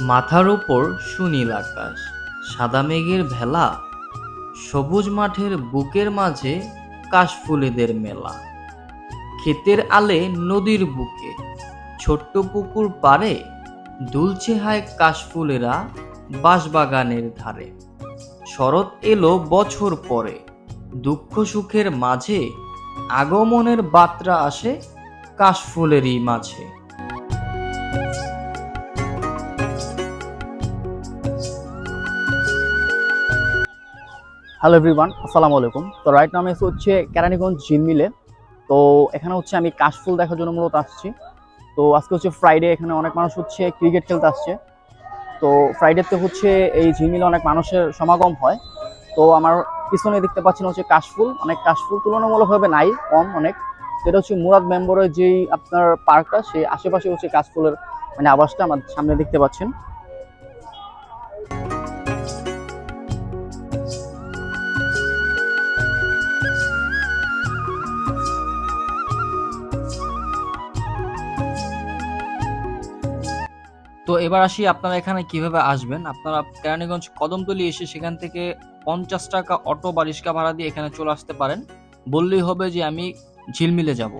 মাথার উপর সুনীল আকাশ, সাদা মেঘের ভেলা, সবুজ মাঠের বুকের মাঝে কাশফুলেদের মেলা। ক্ষেতের আলে নদীর বুকে, ছোট্ট পুকুর পাড়ে দুলছে হায় কাশফুলেরা বাঁশবাগানের ধারে। শরৎ এলো বছর পরে, দুঃখ সুখের মাঝে আগমনের বার্তা আসে কাশফুলেরই মাঝে। হ্যালো এভরিওয়ান আসসালামু আলাইকুম। তো রাইট নামে হচ্ছে কেরানীগঞ্জ ঝিলমিলে তো এখানে হচ্ছে আমি কাশফুল দেখার জন্য মূলত আসছি। তো আজকে হচ্ছে ফ্রাইডে এখানে অনেক মানুষ হচ্ছে ক্রিকেট খেলতে আসছে। তো ফ্রাইডেতে হচ্ছে এই ঝিলমিলে অনেক মানুষের সমাগম হয়। তো আমার পিছনে দেখতে পাচ্ছেন হচ্ছে কাশফুল অনেক কাশফুল তুলনামূলকভাবে নাই, কম অনেক। সেটা হচ্ছে মুরাদ মেম্বরের যেই আপনার পার্কটা সেই আশেপাশে হচ্ছে কাশফুলের মানে আবাসটা আমার সামনে দেখতে পাচ্ছেন। তো এবার আসি আপনারা এখানে কীভাবে আসবেন। আপনারা কেরানীগঞ্জ কদমতলি এসে সেখান থেকে পঞ্চাশ টাকা অটো বা রিক্সা ভাড়া দিয়ে এখানে চলে আসতে পারেন। বললেই হবে যে আমি ঝিলমিলে যাব।